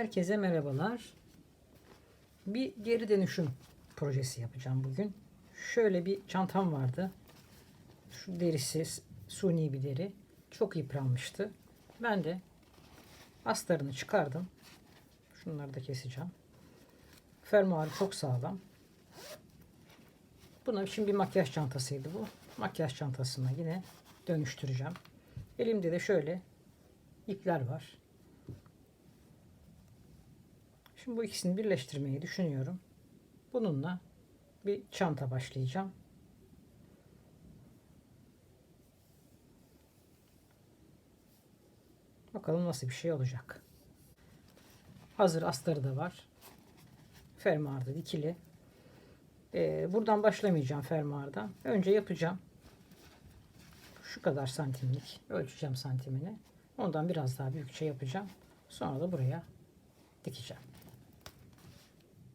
Herkese merhabalar. Bir geri dönüşüm projesi yapacağım bugün. Şöyle bir çantam vardı. Şu derisi suni bir deri. Çok yıpranmıştı. Ben de astarını çıkardım. Şunları da keseceğim. Fermuarı çok sağlam. Buna şimdi bir makyaj çantasıydı bu. Makyaj çantasına yine dönüştüreceğim. Elimde de şöyle ipler var. Şimdi bu ikisini birleştirmeyi düşünüyorum. Bununla bir çanta başlayacağım. Bakalım nasıl bir şey olacak. Hazır astarı da var. Fermuarda dikili. Ee, buradan başlamayacağım fermuardan. Önce yapacağım. Şu kadar santimlik ölçeceğim santimini. Ondan biraz daha büyükçe yapacağım. Sonra da buraya dikeceğim.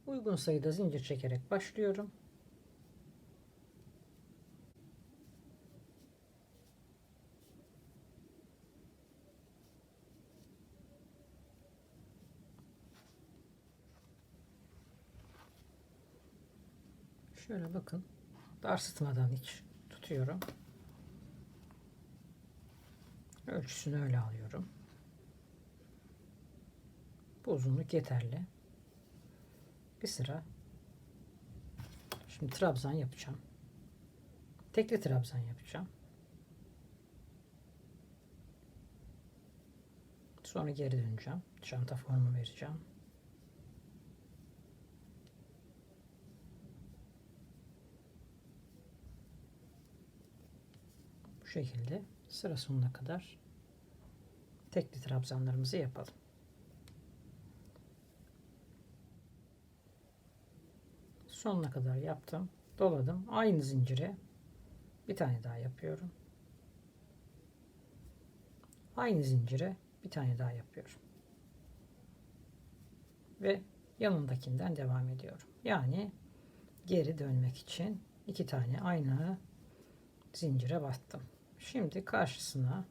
Uygun sayıda zincir çekerek başlıyorum. Şöyle bakın. Dar sıtmadan hiç tutuyorum. Ölçüsünü öyle alıyorum. Bu uzunluk yeterli. Bir sıra şimdi trabzan yapacağım. Tekli trabzan yapacağım. Sonra geri döneceğim. Çanta formu vereceğim. Bu şekilde sıra sonuna kadar tekli trabzanlarımızı yapalım. Sonuna kadar yaptım. Doladım. Aynı zincire bir tane daha yapıyorum. Aynı zincire bir tane daha yapıyorum. Ve yanındakinden devam ediyorum. Yani geri dönmek için iki tane aynı zincire battım. Şimdi karşısına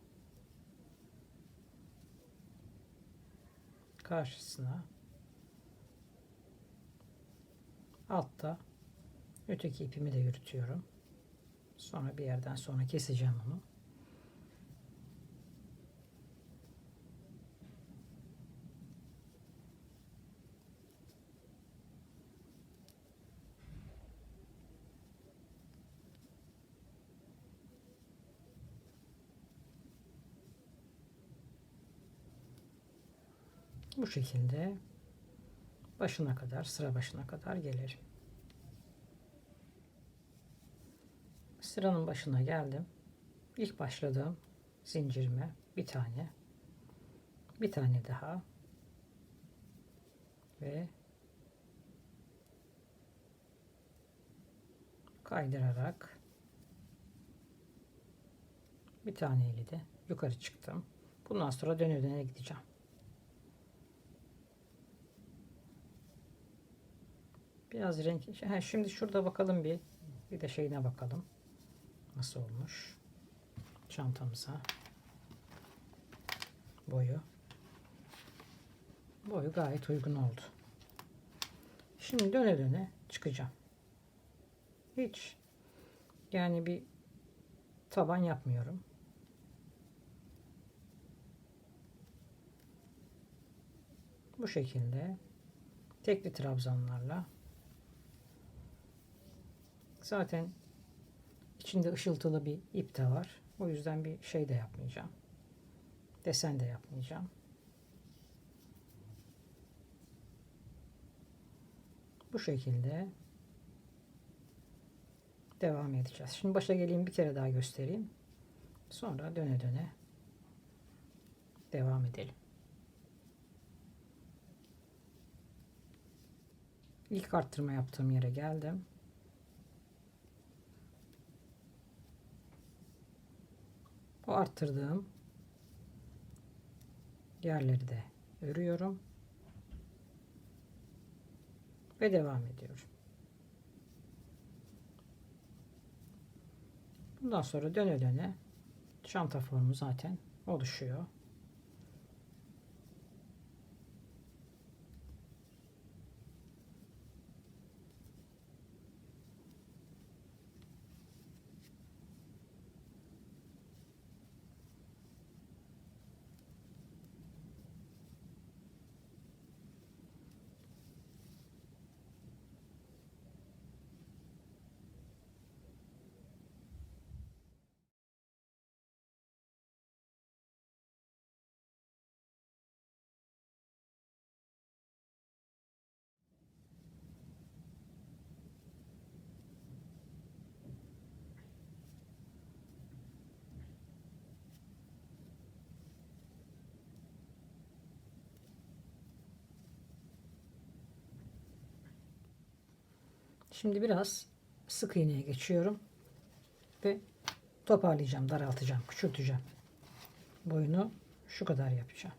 karşısına altta öteki ipimi de yürütüyorum. Sonra bir yerden sonra keseceğim onu. Bu şekilde başına kadar, sıra başına kadar gelirim. Sıranın başına geldim. İlk başladığım zincirime bir tane, bir tane daha ve kaydırarak bir taneyle de yukarı çıktım. Bundan sonra döne döne gideceğim. Biraz renk. Ha, şimdi şurada bakalım bir. Bir de şeyine bakalım. Nasıl olmuş. Çantamıza. Boyu. Boyu gayet uygun oldu. Şimdi döne döne çıkacağım. Hiç yani bir taban yapmıyorum. Bu şekilde tekli trabzanlarla Zaten içinde ışıltılı bir ip de var. O yüzden bir şey de yapmayacağım. Desen de yapmayacağım. Bu şekilde devam edeceğiz. Şimdi başa geleyim bir kere daha göstereyim. Sonra döne döne devam edelim. İlk arttırma yaptığım yere geldim. O arttırdığım yerleri de örüyorum. Ve devam ediyorum. Bundan sonra döne döne çanta formu zaten oluşuyor. Şimdi biraz sık iğneye geçiyorum ve toparlayacağım, daraltacağım, küçülteceğim. Boyunu şu kadar yapacağım.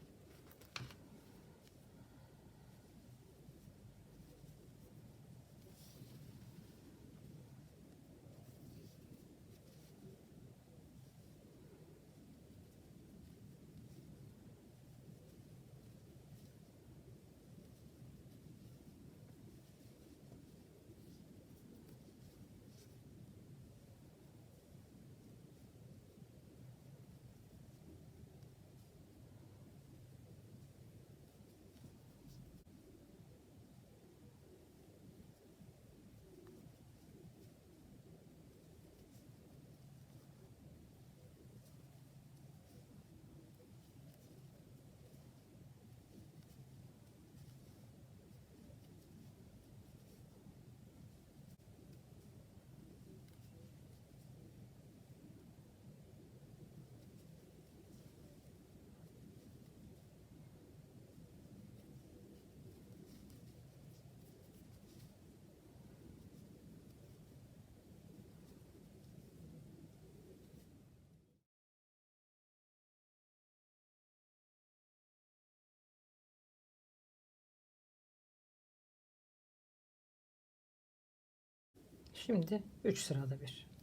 Şimdi 3 sırada bir.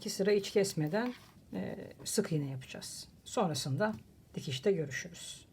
İki sıra iç kesmeden sık iğne yapacağız. Sonrasında dikişte görüşürüz.